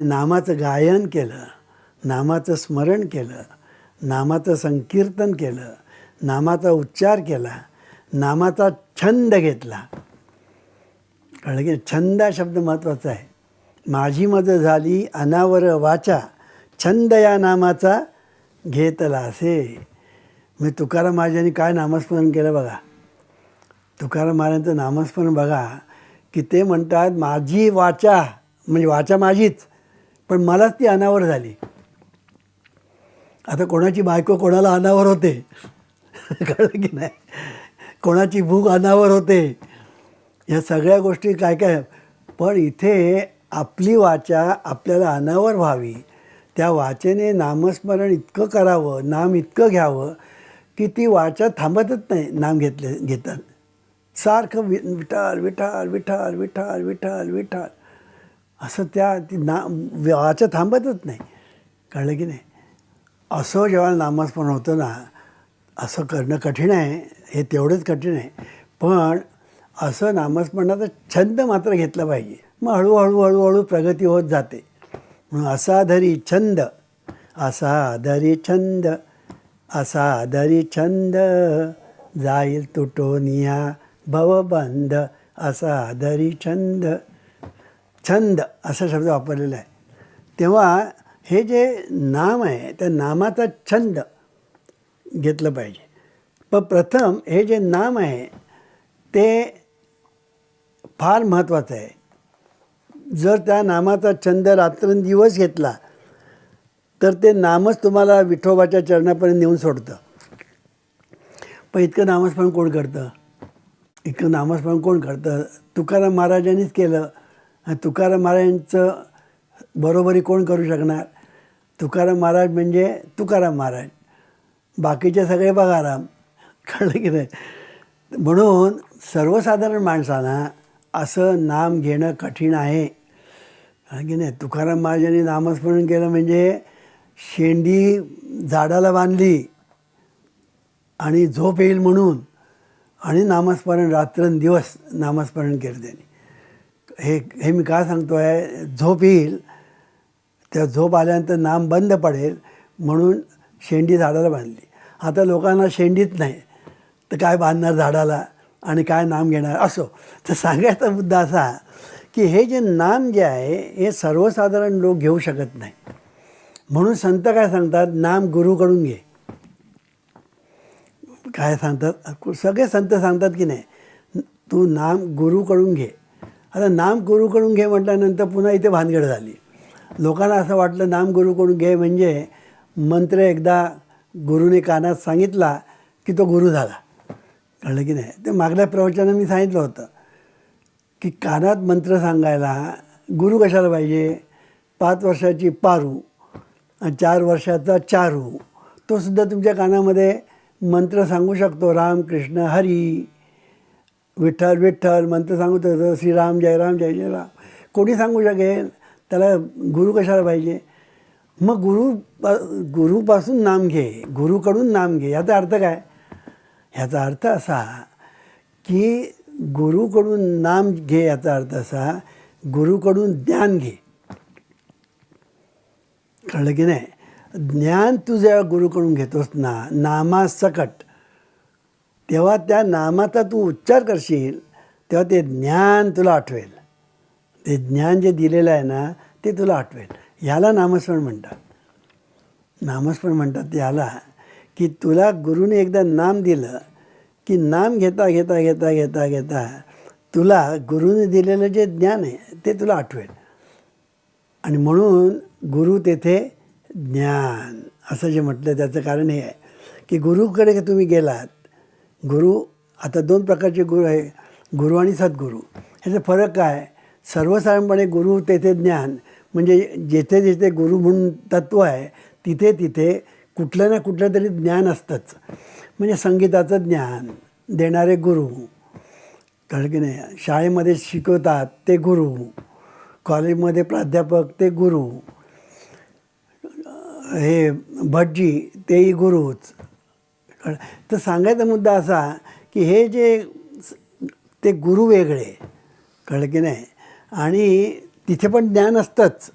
नामाचं गायन केलं नामाचं स्मरण केलं नामाचं संकीर्तन केलं नामाचा उच्चार केला नामाचा छंद घेतला. कळलं की छंद हा शब्द महत्त्वाचा आहे. माझी मज झाली अनावर वाचा छंद या नामाचा घेतला असे. मी तुकाराम महाराजांनी काय नामस्मरण केलं बघा? तुकाराम महाराजांचं नामस्मरण बघा की ते म्हणतात माझी वाचा म्हणजे वाचा माझीच. पण मलाच ती अनावर झाली. आता कोणाची बायको कोणाला अनावर होते? कळलं की नाही? कोणाची भूक अनावर होते? या सगळ्या गोष्टी काय काय? पण इथे आपली वाचा आपल्याला अनावर व्हावी. त्या वाचेने नामस्मरण इतकं करावं नाम इतकं घ्यावं की ती वाचा थांबतच नाही नाम घेतले घेतात सारखं वि विठाल विठाल विठाल विठाल विठाल विठाल असं त्या ती ना वाचा थांबतच नाही. कळलं की नाही? असं जेव्हा नामस्मरण होतं ना असं करणं कठीण आहे हे तेवढंच कठीण आहे. पण असं नामस्मरणाचा छंद मात्र घेतला पाहिजे. मग हळूहळू हळूहळू प्रगती होत जाते. म्हणून असा धरी छंद असा धरी छंद असा धरी छंद जाईल तुटोनिया भवबंध असा धरी छंद. छंद असा शब्द वापरलेला आहे. तेव्हा हे जे नाम आहे त्या नामाचा छंद घेतलं पाहिजे. पण प्रथम हे जे नाम आहे ते फार महत्त्वाचं आहे. जर त्या नामाचा छंद रात्रंदिवस घेतला तर ते नामच तुम्हाला विठोबाच्या चरणापर्यंत नेऊन सोडतं. पण इतकं नामस्मरण कोण करतं? इतकं नामस्मरण कोण करतं? तुकाराम महाराजांनीच केलं. तुकाराम महाराजांचं बरोबरी कोण करू शकणार? तुकाराम महाराज म्हणजे तुकाराम महाराज. बाकीचे सगळे बघाराम कळलं की नाही? म्हणून सर्वसाधारण माणसांना असं नाम घेणं कठीण आहे. कारण की नाही? तुकाराम महाराजांनी नामस्मरण केलं म्हणजे शेंडी झाडाला बांधली आणि झोप येईल म्हणून आणि नामस्मरण रात्रंदिवस नामस्मरण केलं त्यांनी. हे हे मी का सांगतो आहे झोप येईल त्या झोप आल्यानंतर नाम बंद पडेल म्हणून शेंडी झाडाला बांधली. आता लोकांना शेंडीत नाही तर काय बांधणार झाडाला आणि काय नाम घेणार? असो तर सांगायचा मुद्दा असा की हे जे नाम जे आहे हे सर्वसाधारण लोक घेऊ शकत नाही. म्हणून संत काय सांगतात? नाम गुरुकडून घे. काय सांगतात? सगळे संत सांगतात की नाही? तू नाम गुरुकडून घे. आता नाम गुरुकडून घे म्हटल्यानंतर पुन्हा इथे भानगड झाली. लोकांना असं वाटलं नाम गुरुकडून घे म्हणजे मंत्र एकदा गुरुने कानात सांगितला की तो गुरु झाला. कळलं की नाही? ते मागल्या प्रवचनात मी सांगितलं होतं की कानात मंत्र सांगायला गुरु कशाला पाहिजे? पाच वर्षाची पारू आणि चार वर्षाचा चारू. तो सुद्धा तुमच्या कानामध्ये मंत्र सांगू शकतो राम कृष्ण हरी. विठ्ठल विठ्ठल मंत्र सांगू तसं श्रीराम जय राम जय जय राम. कोणी सांगू शकेल? त्याला गुरु कशाला पाहिजे? मग गुरु गुरुपासून नाम घे. गुरुकडून नाम घे. याचा अर्थ काय? ह्याचा अर्थ असा की गुरुकडून नाम घे याचा अर्थ असा गुरुकडून ज्ञान घे. कळलं की नाही? ज्ञान तू जेव्हा गुरुकडून घेतोस ना नामासकट. तेव्हा त्या नामाचा तू उच्चार करशील तेव्हा ते ज्ञान तुला आठवेल. ते ज्ञान जे दिलेलं आहे ना ते तुला आठवेल. ह्याला नामस्मरण म्हणतात. नामस्मरण म्हणतात याला की तुला गुरुने एकदा नाम दिलं की नाम घेता घेता घेता घेता घेता तुला गुरुने दिलेलं जे ज्ञान आहे ते तुला आठवेल. आणि म्हणून गुरु तेथे ज्ञान असं जे म्हटलं त्याचं कारण हे आहे की गुरुकडे तुम्ही गेलात गुरु आता दोन प्रकारचे गुरु आहे गुरु आणि सद्गुरू. ह्याचा फरक काय? सर्वसाधारणपणे गुरु तेथे ज्ञान. म्हणजे जेथे जेथे गुरु म्हणून तत्त्व आहे तिथे तिथे कुठलं ना कुठलं तरी ज्ञान असतंच. म्हणजे संगीताचं ज्ञान देणारे गुरु. कारण की नाही? शाळेमध्ये शिकवतात ते गुरु. कॉलेजमध्ये प्राध्यापक ते गुरु. हे भटजी तेही गुरुच. तर सांगायचा मुद्दा असा की हे जे ते गुरु वेगळे कळलं की नाही? आणि तिथे पण ज्ञान असतंच.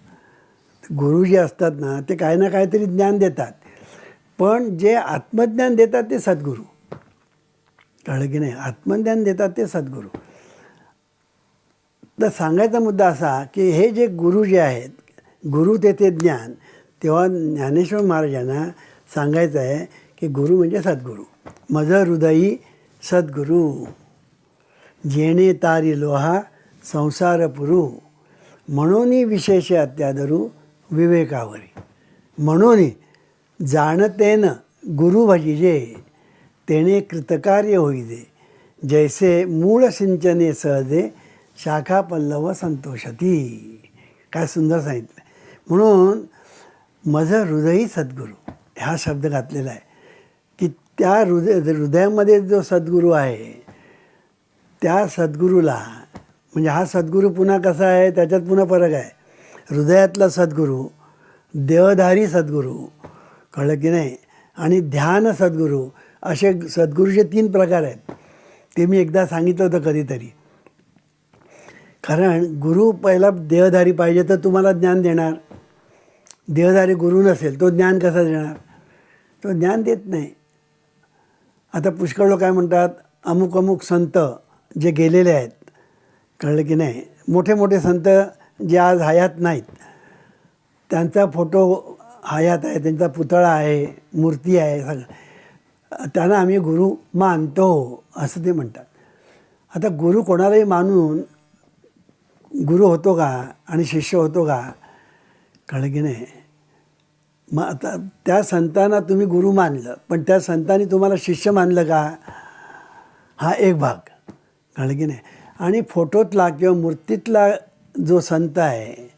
गुरु जे असतात ना ते काही ना काहीतरी ज्ञान देतात. पण जे आत्मज्ञान देतात ते सद्गुरू. कळलं की नाही? आत्मज्ञान देतात ते सद्गुरू. तर सांगायचा मुद्दा असा की हे जे गुरु जे आहेत गुरु देते ज्ञान तेव्हा ज्ञानेश्वर महाराजांना सांगायचं आहे की गुरु म्हणजे सद्गुरू. मज हृदयी सद्गुरू. जेणे तारी लोहा संसार पुरू. म्हणून विशेष अत्यादरू विवेकावरी. म्हणून जाणतेन गुरु भजिजे. तेणे कृतकार्य होईजे. जैसे मूळ सिंचने सहजे शाखा पल्लव संतोषती. काय सुंदर सांगितलं. म्हणून माझं हृदयी सद्गुरू. हा शब्द घातलेला आहे. त्या हृदय हृदयामध्ये जो सद्गुरू आहे त्या सद्गुरूला म्हणजे हा सद्गुरू पुन्हा कसा आहे त्याच्यात पुन्हा फरक आहे. हृदयातला सद्गुरू देहधारी सद्गुरू कळलं की नाही? आणि ध्यान सद्गुरू असे सद्गुरूचे तीन प्रकार आहेत. ते मी एकदा सांगितलं होतं कधीतरी. कारण गुरु पहिला देहधारी पाहिजे तर तुम्हाला ज्ञान देणार. देहधारी गुरु नसेल तो ज्ञान कसा देणार? तो ज्ञान देत नाही. आता पुष्कळ लोक काय म्हणतात अमुक अमुक संत जे गेलेले आहेत कळलं की नाही? मोठे मोठे संत जे आज हयात नाहीत. त्यांचा फोटो हयात आहे त्यांचा पुतळा आहे मूर्ती आहे सगळं. त्यांना आम्ही गुरु मानतो असं ते म्हणतात. आता गुरु कोणालाही मानून गुरु होतो का आणि शिष्य होतो का कळलं की नाही? मग आता त्या संतांना तुम्ही गुरु मानलं पण त्या संतांनी तुम्हाला शिष्य मानलं का? हा एक भाग. कळलं की नाही? आणि फोटोतला किंवा मूर्तीतला जो संत आहे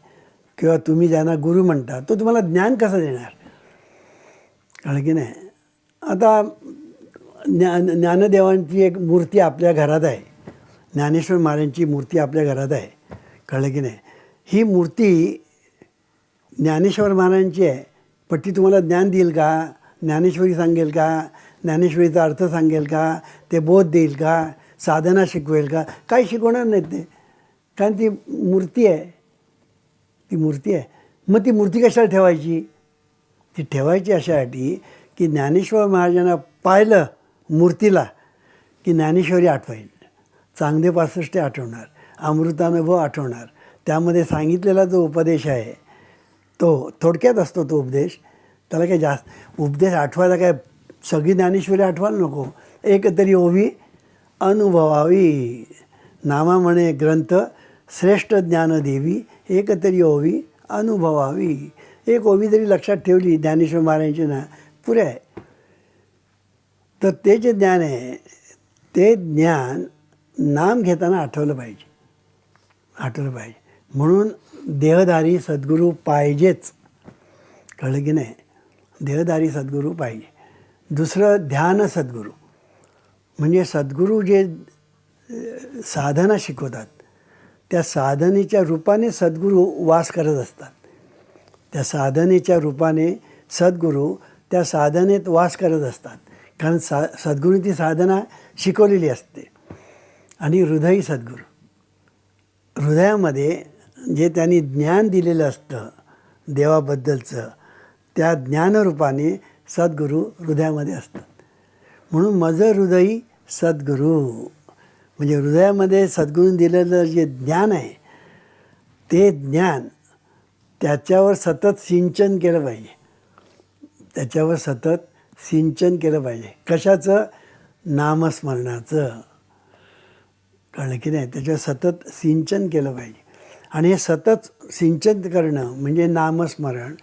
किंवा तुम्ही ज्यांना गुरु म्हणता तो तुम्हाला ज्ञान कसं देणार? कळलं की नाही? आता ज्ञा ज्ञानदेवांची एक मूर्ती आपल्या घरात आहे. ज्ञानेश्वर महाराजांची मूर्ती आपल्या घरात आहे. कळलं की नाही? ही मूर्ती ज्ञानेश्वर महाराजांची आहे. पण ती तुम्हाला ज्ञान देईल का? ज्ञानेश्वरी सांगेल का? ज्ञानेश्वरीचा अर्थ सांगेल का? ते बोध देईल का? साधना शिकवेल का? काही शिकवणार नाहीत ते. कारण ती मूर्ती आहे. ती मूर्ती आहे. मग ती मूर्ती कशाला ठेवायची? ती ठेवायची अशासाठी की ज्ञानेश्वर महाराजांना पाहिलं मूर्तीला की ज्ञानेश्वरी आठवाईल चांगले पासष्ट आठवणार. अमृतानुभव आठवणार. त्यामध्ये सांगितलेला जो उपदेश आहे तो थोडक्यात असतो तो उपदेश. त्याला काही जास्त उपदेश आठवायला काय सगळी ज्ञानेश्वरी आठवायला नको. एक तरी ओवी अनुभवावी. नामा म्हणे ग्रंथ श्रेष्ठ ज्ञानदेवी. एक तरी ओवी अनुभवावी. एक ओवी जरी लक्षात ठेवली ज्ञानेश्वर महाराजांची ना पुरे. आहे तर ते जे ज्ञान आहे ते ज्ञान नाम घेताना आठवलं पाहिजे. आठवलं पाहिजे. म्हणून देहदारी सद्गुरू पाहिजेच. कळलं की नाही? देहदारी सद्गुरू पाहिजे. दुसरं ध्यान सद्गुरू. म्हणजे सद्गुरू जे साधना शिकवतात त्या साधनेच्या रूपाने सद्गुरू वास करत असतात. त्या साधनेच्या रूपाने सद्गुरू त्या साधनेत वास करत असतात. कारण सा सद्गुरू ती साधना शिकवलेली असते. आणि हृदयी सद्गुरू. हृदयामध्ये जे त्यांनी ज्ञान दिलेलं असतं देवाबद्दलचं त्या ज्ञानरूपाने सद्गुरू हृदयामध्ये असतात. म्हणून माझं हृदय सद्गुरू म्हणजे हृदयामध्ये सद्गुरूं दिलेलं जे ज्ञान आहे ते ज्ञान त्याच्यावर सतत सिंचन केलं पाहिजे. त्याच्यावर सतत सिंचन केलं पाहिजे. कशाचं? नामस्मरणाचं. कळलं की नाही? त्याच्यावर सतत सिंचन केलं पाहिजे. आणि हे सतत सिंचन करणं म्हणजे नामस्मरण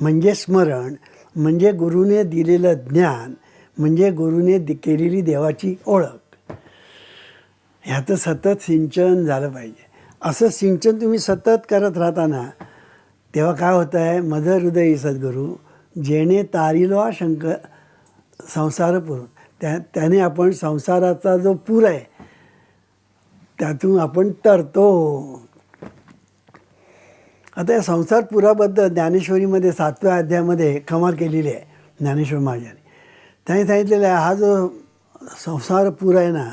म्हणजे स्मरण म्हणजे गुरुने दिलेलं ज्ञान म्हणजे गुरुने दि केलेली देवाची ओळख. ह्याचं सतत सिंचन झालं पाहिजे. असं सिंचन तुम्ही सतत करत राहताना तेव्हा काय होतं आहे मदर हृदय सद्गुरू जेणे तारिलो शंक संसार पुरून. त्या त्याने आपण संसाराचा जो पूर आहे त्यातून आपण तरतो. आता या संसार पुराबद्दल ज्ञानेश्वरीमध्ये सातव्या अध्यायामध्ये कमाल केलेली आहे ज्ञानेश्वर महाराजांनी त्यांनी सांगितलेलं आहे हा जो संसार पूर आहे ना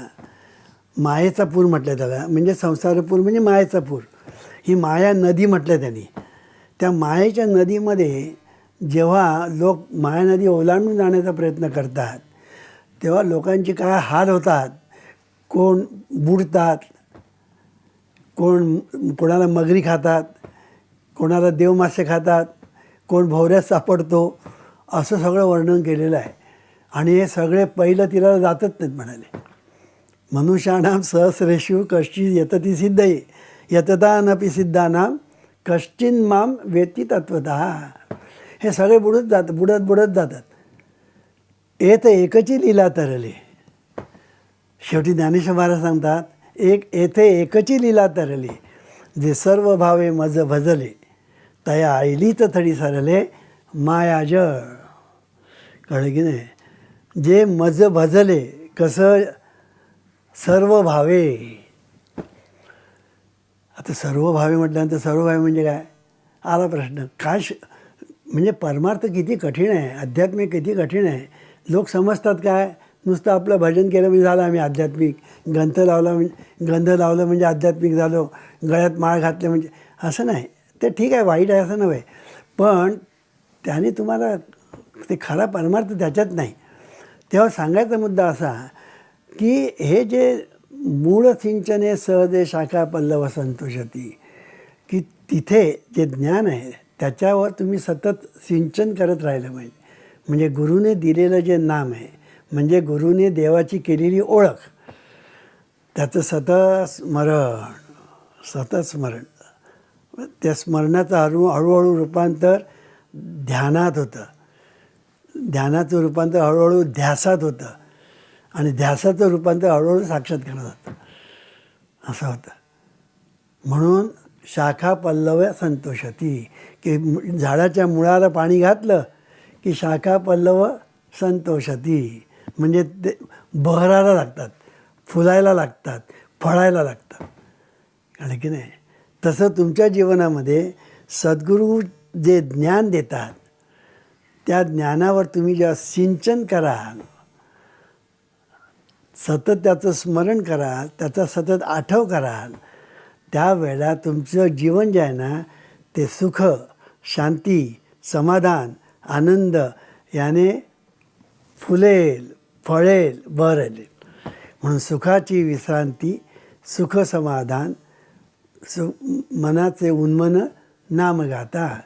मायेचा पूर म्हटलं त्याला. म्हणजे संसार पूर म्हणजे मायेचा पूर. ही माया नदी म्हटलं त्यांनी. त्या मायेच्या नदीमध्ये जेव्हा लोक माया नदी ओलांडून जाण्याचा प्रयत्न करतात तेव्हा लोकांचे काय हाल होतात? कोण बुडतात? कोण कोणाला मगरी खातात? कोणाला देवमासे खातात कोण भोवऱ्यात सापडतो असं सगळं वर्णन केलेलं आहे. आणि हे सगळे पहिलं तिला जातच नाहीत म्हणाले. मनुष्याणाम सहस्रेषु कश्चित यतती सिद्धये यतता नपि सिद्धानाम कश्चिन माम वेती तत्वत हे सगळे बुडत जात बुडत बुडत जातात. येत एकची लीला तरले. शेवटी ज्ञानेश्वर महाराज सांगतात एक येथे एकची लीला तरली. जे सर्व भावे मज भजले. तया आईलीच थडी सरले माया कळलं की नाही जे मज भजले कसं सर्व भावे आता सर्व भावे म्हटल्यानंतर सर्व भावे म्हणजे काय आला प्रश्न काय श म्हणजे परमार्थ किती कठीण आहे आध्यात्मिक किती कठीण आहे लोक समजतात काय नुसतं आपलं भजन केलं म्हणजे झालं आम्ही आध्यात्मिक ग्रंथ लावला म्हणजे गंध लावलं म्हणजे आध्यात्मिक झालो गळ्यात माळ घातले म्हणजे असं नाही ते ठीक आहे वाईट आहे असं नव्हे. पण त्याने तुम्हाला ते खरा परमार्थ त्याच्यात नाही. तेव्हा सांगायचा मुद्दा असा की हे जे मूळ सिंचने सहदे शाखा पल्लव संतोषती की तिथे जे ज्ञान आहे त्याच्यावर तुम्ही सतत सिंचन करत राहिलं पाहिजे. म्हणजे गुरुने दिलेलं जे नाम आहे म्हणजे गुरुने देवाची केलेली ओळख त्याचं सतत स्मरण सतत स्मरण. त्या स्मरणाचं हळू हळूहळू रूपांतर ध्यानात होतं. ध्यानाचं रूपांतर हळूहळू ध्यासात होतं. आणि ध्यासाचं रूपांतर हळूहळू साक्षात्कारात होतं असं होतं. म्हणून शाखा पल्लव संतोषती की झाडाच्या मुळाला पाणी घातलं की शाखा पल्लव संतोषती. म्हणजे ते बहरायला लागतात फुलायला लागतात फळायला लागतात. कारण की नाही? तसं तुमच्या जीवनामध्ये सद्गुरू जे ज्ञान देतात त्या ज्ञानावर तुम्ही जेव्हा सिंचन कराल सतत त्याचं स्मरण कराल त्याचा सतत आठव कराल त्यावेळेला तुमचं जीवन जे आहे ना ते सुख शांती समाधान आनंद याने फुलेल फळेल बहरेल. म्हणून सुखाची विश्रांती सुख समाधान सु मनाचे उन्मन नामगाता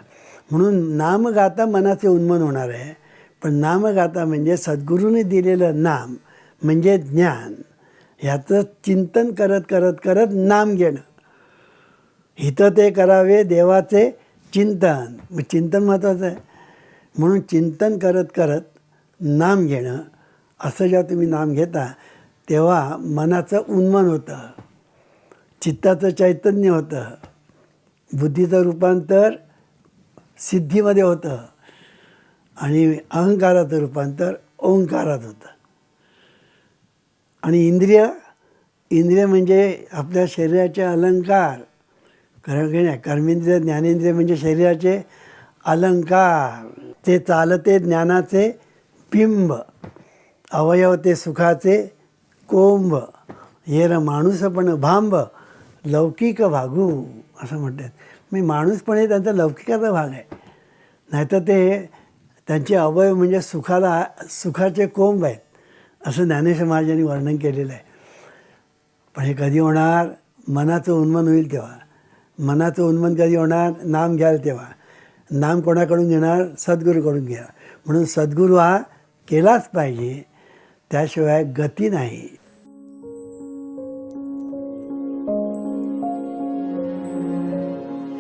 म्हणून नामगाता मनाचे उन्मन होणार आहे. पण नामगाता म्हणजे सद्गुरूने दिलेलं नाम म्हणजे ज्ञान. ह्याचं चिंतन करत करत करत नाम घेणं. हितं ते करावे देवाचे चिंतन. मग चिंतन महत्त्वाचं आहे. म्हणून चिंतन करत करत नाम घेणं. असं जेव्हा तुम्ही नाम घेता तेव्हा मनाचं उन्मन होतं. चित्ताचं चैतन्य होतं. बुद्धीचं रूपांतर सिद्धीमध्ये होतं. आणि अहंकाराचं रूपांतर ओंकारात होतं. आणि इंद्रिय इंद्रिय म्हणजे आपल्या शरीराचे अलंकार. खरं की नाही कर्मेंद्रिय ज्ञानेंद्रिय म्हणजे शरीराचे अलंकार. ते चालते ज्ञानाचे बिंब अवयव ते सुखाचे कोंब. येर माणूसपण भांब. लौकिक भागू असं म्हणतात. मी माणूसपणे त्यांचा लौकिकाचा भाग आहे. नाहीतर ते त्यांचे अवयव म्हणजे सुखाला सुखाचे कोंब आहेत असं ज्ञानेश्वर महाराजांनी वर्णन केलेलं आहे. पण हे कधी होणार? मनाचं उन्मन होईल तेव्हा. मनाचं उन्मन कधी होणार? नाम घ्याल तेव्हा. नाम कोणाकडून घेणार? सद्गुरूकडून घ्या म्हणून सद्गुरू हा केलाच पाहिजे. त्याशिवाय गती नाही.